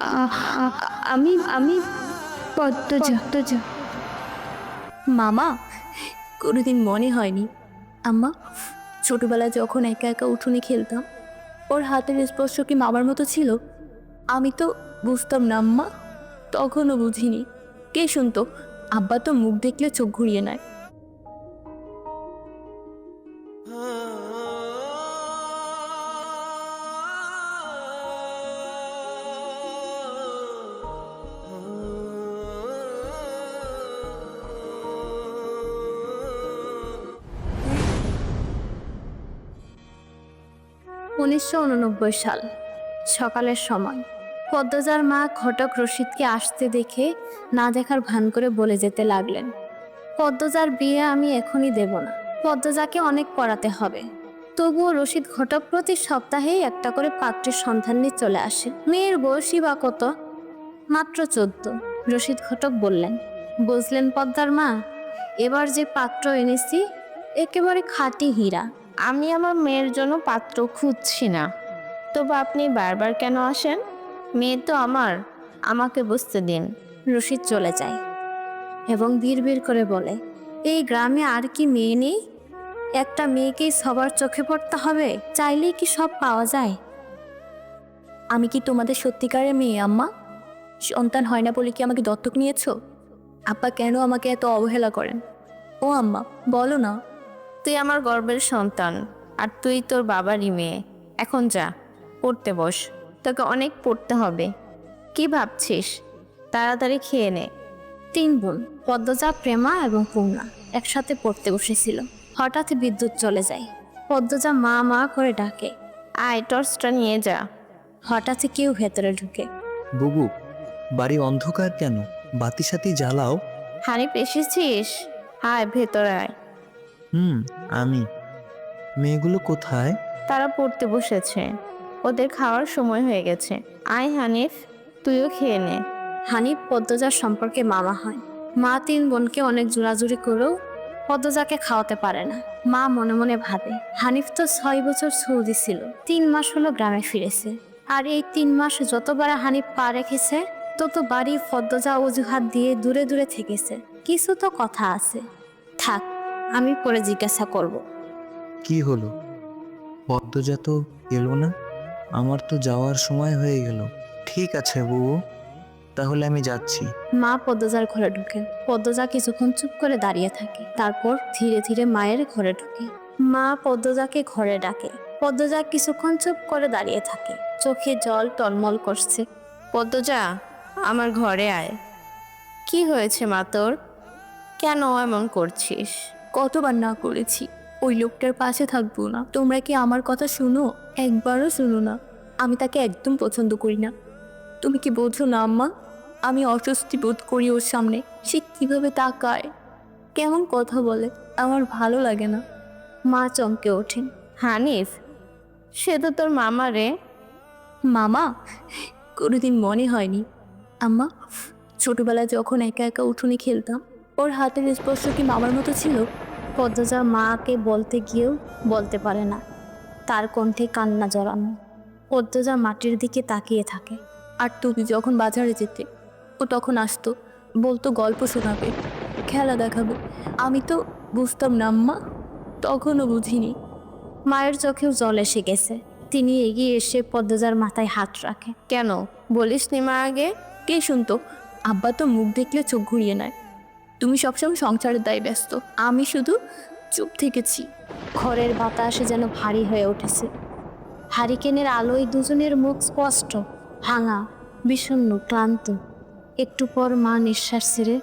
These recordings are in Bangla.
আমি আমি পদ্মজা। পদ্মজা মামা, কোনোদিন মনে হয়নি। আম্মা ছোটবেলায় যখন একা একা উঠোনে খেলতাম, ওর হাতের স্পর্শ কি মামার মতো ছিল? আমি তো বুঝতাম না, আম্মা। তখনও বুঝিনি। কে শুনতো? আব্বা তো মুখ দেখলে চোখ ঘুরিয়ে নেয়। উনিশশো উননব্বই সাল, সকালের সময়। পদ্মজার মা ঘটক রশিদকে আসতে দেখে না দেখার ভান করে বলে যেতে লাগলেন, পদ্মজার বিয়ে আমি এখনই দেব না। পদ্মজাকে অনেক পড়াতে হবে। তবুও রশিদ ঘটক প্রতি সপ্তাহেই একটা করে পাত্রের সন্ধান নিয়ে চলে আসে। মেয়ের বয়সী বা কত? মাত্র চোদ্দ। রশিদ ঘটক বললেন, বুঝলেন পদ্মার মা, এবার যে পাত্র এনেছি, একেবারে খাঁটি হীরা। আমি আমার মেয়ের জন্য পাত্র খুঁজছি না। তবু আপনি বারবার কেন আসেন? মেয়ে তো আমার। আমাকে বুঝতে দিন। রশিদ চলে যায় এবং বীর করে বলে, এই গ্রামে আর কি মেয়ে নেই? একটা মেয়েকেই সবার চোখে পড়তে হবে, চাইলেই কি সব পাওয়া যায়? আমি কি তোমাদের সত্যিকারের মেয়ে, আম্মা? সন্তান হয় না বলে কি আমাকে দত্তক নিয়েছো? আব্বা কেন আমাকে এত অবহেলা করেন? ও আম্মা, বলো না। তুই আমার গর্বের সন্তান আর তুই তোর বাবারই মেয়ে। এখন যা পড়তে বস তোকে অনেক পড়তে হবে। কি ভাবছিস? তাড়াতাড়ি খেয়ে নে। তিন বোন পদ্মজা প্রেমা এবং পূর্ণা একসাথে পড়তে বসেছিল। হঠাৎ বিদ্যুৎ চলে যায়। পদ্মজা মা মা করে ডাকে। আয় টর্চটা নিয়ে যা। হঠাৎ কেউ ভেতরে ঢুকে। বুবু বাড়ি অন্ধকার কেন? বাতি সাতি জ্বালাও। হানিফ এসেছিস? আয় ভেতরে আয়। হুম আমি। মেয়েগুলো কোথায়? তারা পড়তে বসেছে। ওদের খাওয়ার সময় হয়ে গেছে। আয় হানিফ তুইও খেয়ে নে। হানিফ পদ্মজার সম্পর্কে মামা হয়। মা তিন বোনকে অনেক জোরাজুরি করেও পদ্মজাকে খাওয়াতে পারে না। মা মনে মনে ভাবে হানিফ তো ছয় বছর সৌদি ছিল। তিন মাস হলো গ্রামে ফিরেছে। আর এই তিন মাস যতবার হানিফ পা রেখেছে তত বাড়ি পদ্মজা অজুহাত দিয়ে দূরে দূরে থেকেছে। কিছু তো কথা আছে। থাক আমি পরে জিজ্ঞাসা করব। কি হলো? পদ্মজা তো এলো না। আমার তো যাওয়ার সময় হয়ে গেল। ঠিক আছে বুবু তাহলে আমি যাচ্ছি। মা পদ্মজার ঘরে ঢুকে। পদ্মজা কিছুক্ষণ চুপ করে দাঁড়িয়ে থাকে। তারপর ধীরে ধীরে মায়ের ঘরে ঢুকে। মা পদ্মজাকে ঘরে ডাকে। পদ্মজা কিছুক্ষণ চুপ করে দাঁড়িয়ে থাকে। চোখে জল টলমল করছে। পদ্মজা আমার ঘরে আয়। কি হয়েছে মা তোর? কেন এমন করছিস? কতবার না করেছি। ওই লোকটার পাশে থাকব না। তোমরা কি আমার কথা শুনো? একবারও শুনো না। আমি তাকে একদম পছন্দ করি না। তুমি কি বোঝো না, আম্মা? আমি অস্বস্তি বোধ করি ওর সামনে। সে কীভাবে তাকায়? কেমন কথা বলে। আমার ভালো লাগে না। মা চমকে ওঠেন। হানিফ, সে তো তোর মামা রে। মামা? কোনোদিন মনে হয়নি। আম্মা, ছোটবেলায় যখন একা একা উঠোনে খেলতাম, ওর হাতের স্পর্শ কি মামার মতো ছিল? পদ্মজা মাকে বলতে গিয়েও বলতে পারে না। তার কণ্ঠে কান্না জড়ানো। পদ্মজা মাটির দিকে তাকিয়ে থাকে। আর তুমি যখন বাজারে যেতে ও তখন আসতো বলতো গল্প শোনাবে খেলা দেখাবে। আমি তো বুঝতাম না আম্মা। তখনও বুঝিনি। মায়ের চোখেও জল এসে গেছে। তিনি এগিয়ে এসে পদ্মজার মাথায় হাত রাখে। কেন? বলিস নি মা আগে? কে শুনতো? আব্বা তো মুখ দেখলে চোখ ঘুরিয়ে নেয়। তুমি সবসময় সংসারের দায় ব্যস্ত। আমি শুধু চুপ থেকেছি। ঘরের বাতাসে যেন ভারী হয়ে উঠেছে। হারিকেনের আলোয় দুজনের মুখ স্পষ্ট ভাঙা বিষণ্ণ ক্লান্ত। একটু পর মা নিঃশ্বাস ছেড়ে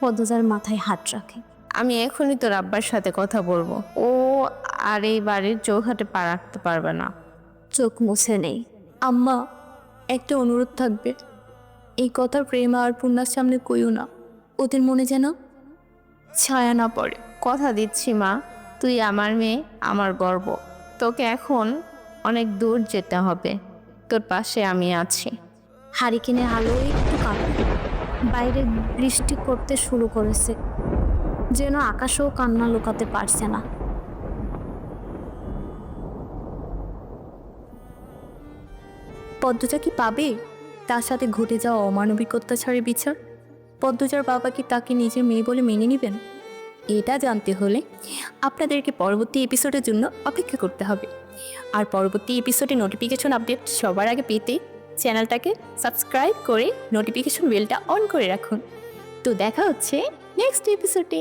পদ্মজার মাথায় হাত রাখে। আমি এখনই তোর আব্বার সাথে কথা বলব। ও আর এই বাড়ির চৌহাটে পা রাখতে পারবে না। চোখ মুছে নেই। আম্মা একটা অনুরোধ থাকবে। এই কথা প্রেমা আর পূর্ণার সামনে কইও না। ওদের মনে যেন ছায়া না পড়ে। কথা দিচ্ছি মা। তুই আমার মেয়ে আমার গর্ব। তোকে এখন অনেক দূর যেতে হবে। তোর পাশে আমি আছি। হারিকেনের আলো একটু কাঁপে। বাইরে বৃষ্টি করতে শুরু করেছে। যেন আকাশেও কান্না লুকাতে পারছে না। পদ্মটা কি পাবে? তার সাথে ঘটে যাওয়া অমানবিক অত্যাচারের বিচার? পদ্মজার বাবা কি তাকে নিজের মেয়ে বলে মেনে নেবেন? এটা জানতে হলে আপনাদেরকে পরবর্তী এপিসোডের জন্য অপেক্ষা করতে হবে। আর পরবর্তী এপিসোডে নোটিফিকেশন আপডেট সবার আগে পেতে চ্যানেলটাকে সাবস্ক্রাইব করে নোটিফিকেশন বেলটা অন করে রাখুন। তো দেখা হচ্ছে নেক্সট এপিসোডে